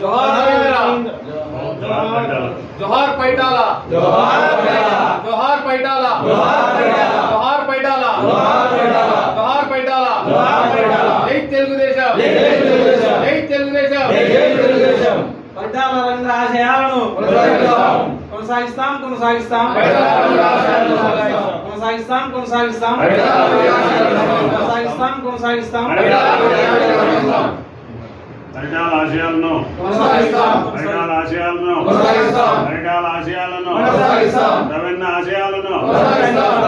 జోహార్ పైటాల. జోహార్ పైటాల. జోహార్ పైటాల. జోహార్ పైటాల. జై తెలుగుదేశం. జై తెలుగుదేశం. పరిటాల రవీంద్ర ఆశయాలను కొనసాగిస్తాం. కొనసాగిస్తాం కొనసాగిస్తాం. కొనసాగిస్తాం. కొనసాగిస్తాం కొనసాగిస్తాం. పరిటాల ఆశయాలను పరిటాల ఆశయాలను. పరిటాల ఆశయాలను. రవీంద్ర ఆశయాలను.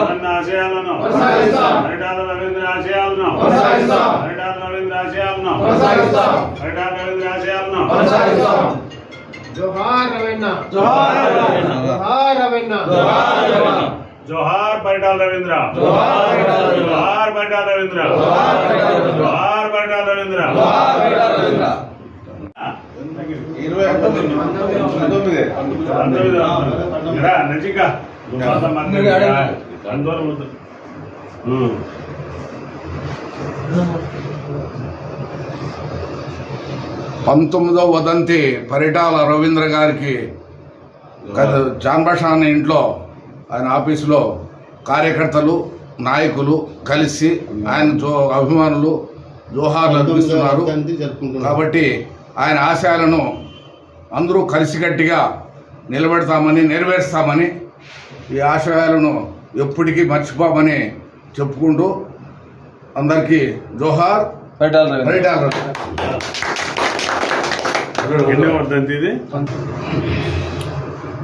రవీంద్ర ఆశయాలను. పరిటాల రవీంద్ర ఆశయాలను. పరిటాల రవీంద్ర ఆశయాలను. పరిటాల రవీంద్ర ఆశయాలను జోహార్ రవీంద్ర. జోహార్ రవీంద్ర. జోహార్ రవీంద్ర జోహార్ పరిటాల రవీంద్ర. జోహార్ పరిటాల రవీంద్ర జోహార్ పరిటాల రవీంద్ర. జోహార్ పరిటాల రవీంద్ర జోహార్ పరిటాల రవీంద్ర. పంతొమ్మిది రా, నచిక. నువ్వు పాత మాట్లాడు. అందరూ వద్దు. ఉమ్. పంతొమ్మిదో వదంతి పరిటాల రవీంద్ర గారికి జాన్బాషా అనే ఇంట్లో ఆయన ఆఫీసులో కార్యకర్తలు నాయకులు కలిసి ఆయన జో అభిమానులు జోహార్లు అర్పిస్తున్నారు కాబట్టి ఆయన ఆశయాలను అందరూ కలిసికట్టిగా నిలబెడతామని నెరవేరుస్తామని ఈ ఆశయాలను ఎప్పటికీ మర్చిపోమని చెప్పుకుంటూ అందరికీ జోహార్. ఇది?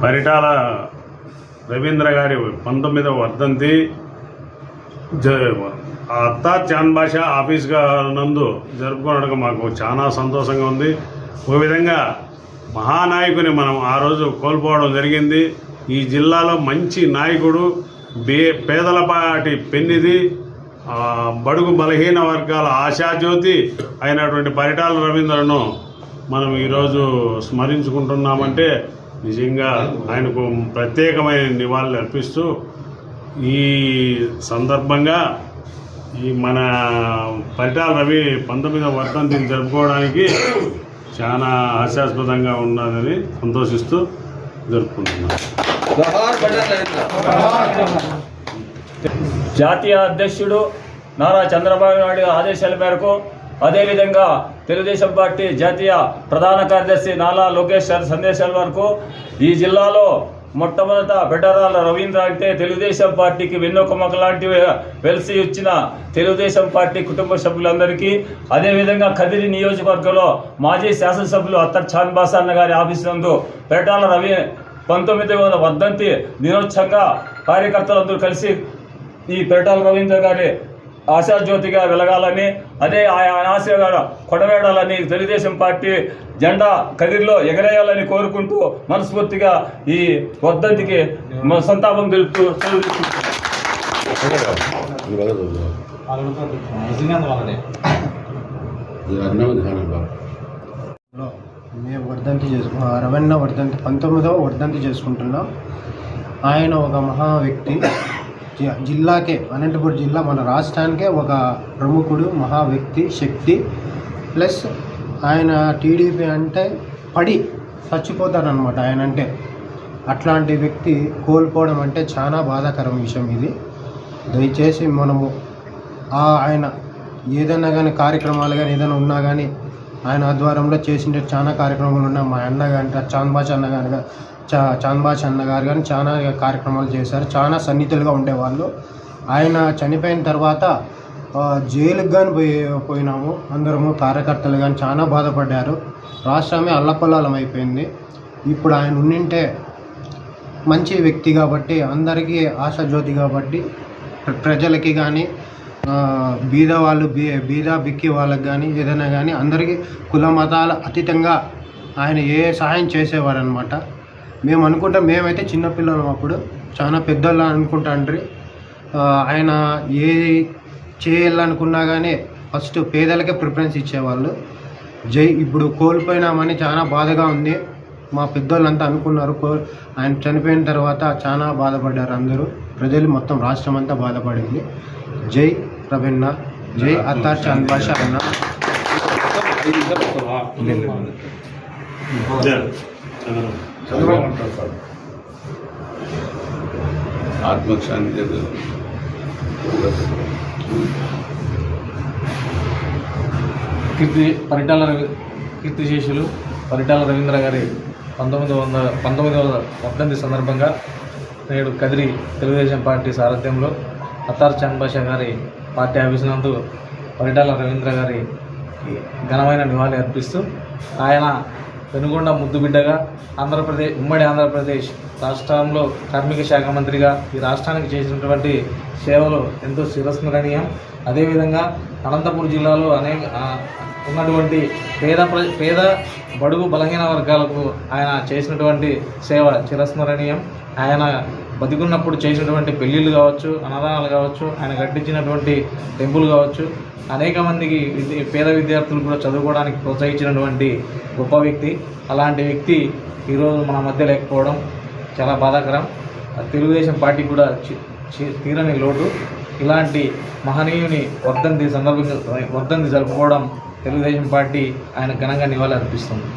పరిటాల రవీంద్ర గారి పంతొమ్మిదవ వర్ధంతి. జ అత్త చాన్ భాష ఆఫీస్గా నందు జరుపుకోవడానికి మాకు చాలా సంతోషంగా ఉంది. ఓ విధంగా మహానాయకుని మనం ఆ రోజు కోల్పోవడం జరిగింది. ఈ జిల్లాలో మంచి నాయకుడు బే పేదలపాటి పెన్నిది బడుగు బలహీన వర్గాల ఆశాజ్యోతి అయినటువంటి పరిటాల రవీంద్రను మనం ఈరోజు స్మరించుకుంటున్నామంటే నిజంగా ఆయనకు ప్రత్యేకమైన నివాళులు అర్పిస్తూ ఈ సందర్భంగా ఈ మన పరిటాల రవి పంతొమ్మిదవ వర్ధంతిని జరుపుకోవడానికి చాలా హాస్యాస్పదంగా ఉన్నదని సంతోషిస్తూ జరుపుకుంటున్నాం. జాతీయ అధ్యక్షుడు నారా చంద్రబాబు నాయుడు ఆదేశాల మేరకు అదేవిధంగా తెలుగుదేశం పార్టీ జాతీయ ప్రధాన కార్యదర్శి నాలా లోకేష్ గారి సందేశాల వరకు ఈ జిల్లాలో మొట్టమొదట బెటరాల రవీంద్ర అంటే తెలుగుదేశం పార్టీకి వెన్నొకమ్మక లాంటివి వెలిసి వచ్చిన తెలుగుదేశం పార్టీ కుటుంబ సభ్యులందరికీ అదేవిధంగా కదిరి నియోజకవర్గంలో మాజీ శాసనసభ్యులు అత్తర్ చాన్ బాసన్న గారి ఆఫీస్ నందు బెటాల రవి వందల వర్ధంతి దినోత్సవంగా కార్యకర్తలందరూ కలిసి ఈ పెరటాల రవీంద్ర గారి ఆశాజ్యోతిగా వెలగాలని అదే ఆయన ఆశగా కొడవేడాలని తెలుగుదేశం పార్టీ జెండా కదిరిలో ఎగరేయాలని కోరుకుంటూ మనస్ఫూర్తిగా ఈ వద్దంతికి మన సంతాపం తెలుపుతూ మేము వర్ధంతి చేసుకు రవణ వర్ధంతి పంతొమ్మిదవ వర్ధంతి చేసుకుంటున్నాం. ఆయన ఒక మహా వ్యక్తి. జిల్లాకే అనంతపురం జిల్లా మన రాష్ట్రానికే ఒక ప్రముఖుడు మహా వ్యక్తి శక్తి. ప్లస్ ఆయన టీడీపీ అంటే పడి చచ్చిపోతారనమాట ఆయన అంటే అట్లాంటి వ్యక్తి కోల్పోవడం అంటే చాలా బాధాకరం విషయం ఇది. దయచేసి మనము ఆ ఆయన ఏదైనా కానీ కార్యక్రమాలు కానీ ఏదైనా ఉన్నా కానీ ఆయన ఆధ్వర్యంలో చేసిన చాలా కార్యక్రమాలు ఉన్నాయి మా అన్న కానీ చాంద్బాష్ అన్న కానీ చా చాంద్బాష్ అన్న గారు కానీ చాలా కార్యక్రమాలు చేశారు. చాలా సన్నిహితులుగా ఉండేవాళ్ళు. ఆయన చనిపోయిన తర్వాత జైలుకి కానీ పోయి పోయినాము. అందరము కార్యకర్తలు కానీ చాలా బాధపడ్డారు. రాష్ట్రమే అల్లకొల్లాలం అయిపోయింది. ఇప్పుడు ఆయన ఉండింటే మంచి వ్యక్తి కాబట్టి అందరికీ ఆశాజ్యోతి కాబట్టి ప్రజలకి కానీ బీద వాళ్ళు బీ బీద బిక్కి వాళ్ళకి కానీ ఏదైనా కానీ అందరికీ కుల మతాల అతీతంగా ఆయన ఏ సహాయం చేసేవారు అనమాట మేము అనుకుంటాం మేమైతే చిన్నపిల్లలం అప్పుడు. చాలా పెద్దోళ్ళు అనుకుంటాండ్రి ఆయన ఏ చేయాలనుకున్నా కానీ ఫస్ట్ పేదలకే ప్రిఫరెన్స్ ఇచ్చేవాళ్ళు. జై ఇప్పుడు కోల్పోయినామని చాలా బాధగా ఉంది. మా పెద్దోళ్ళంతా అనుకున్నారు కో ఆయన చనిపోయిన తర్వాత చాలా బాధపడ్డారు అందరూ. ప్రజలు మొత్తం రాష్ట్రం అంతా బాధపడింది. జై రవీణ జై అత్తార్ చాంద్ బాషా అన్న. చంద్రబాబు. అంటారు సార్. ఆత్మశాంతి కీర్తి పరిటాల రవి కీర్తిశేషులు పరిటాల రవీంద్ర గారి పంతొమ్మిది వందల పంతొమ్మిదవ వర్ధంతి సందర్భంగా నేడు కదిరి తెలుగుదేశం పార్టీ సారథ్యంలో అత్తార్ చంద్ బాషా గారి పార్టీ ఆఫీస్ నందు పరిటాల రవీంద్ర గారి ఘనమైన నివాళి అర్పిస్తూ ఆయన వెనుగొండ ముద్దుబిడ్డగా ఆంధ్రప్రదేశ్ ఉమ్మడి ఆంధ్రప్రదేశ్ రాష్ట్రంలో కార్మిక శాఖ మంత్రిగా ఈ రాష్ట్రానికి చేసినటువంటి సేవలు ఎంతో శిరస్మరణీయం. అదేవిధంగా అనంతపురం జిల్లాలో అనేక ఉన్నటువంటి పేద ప్ర పేద బడుగు బలహీన వర్గాలకు ఆయన చేసినటువంటి సేవ చిరస్మరణీయం. ఆయన బతికున్నప్పుడు చేసినటువంటి పెళ్ళిళ్ళు కావచ్చు అన్నదానాలు కావచ్చు ఆయన కట్టించినటువంటి టెంపుల్ కావచ్చు. అనేక మందికి విద్య పేద విద్యార్థులు కూడా చదువుకోవడానికి ప్రోత్సహించినటువంటి గొప్ప వ్యక్తి. అలాంటి వ్యక్తి ఈరోజు మన మధ్య లేకపోవడం చాలా బాధాకరం. తెలుగుదేశం పార్టీ కూడా తీరని లోటు. ఇలాంటి మహనీయుని వర్ధంతి సందర్భంగా వర్ధంతి జరుపుకోవడం తెలుగుదేశం పార్టీ ఆయన ఘనంగా నివాళి అర్పిస్తుంది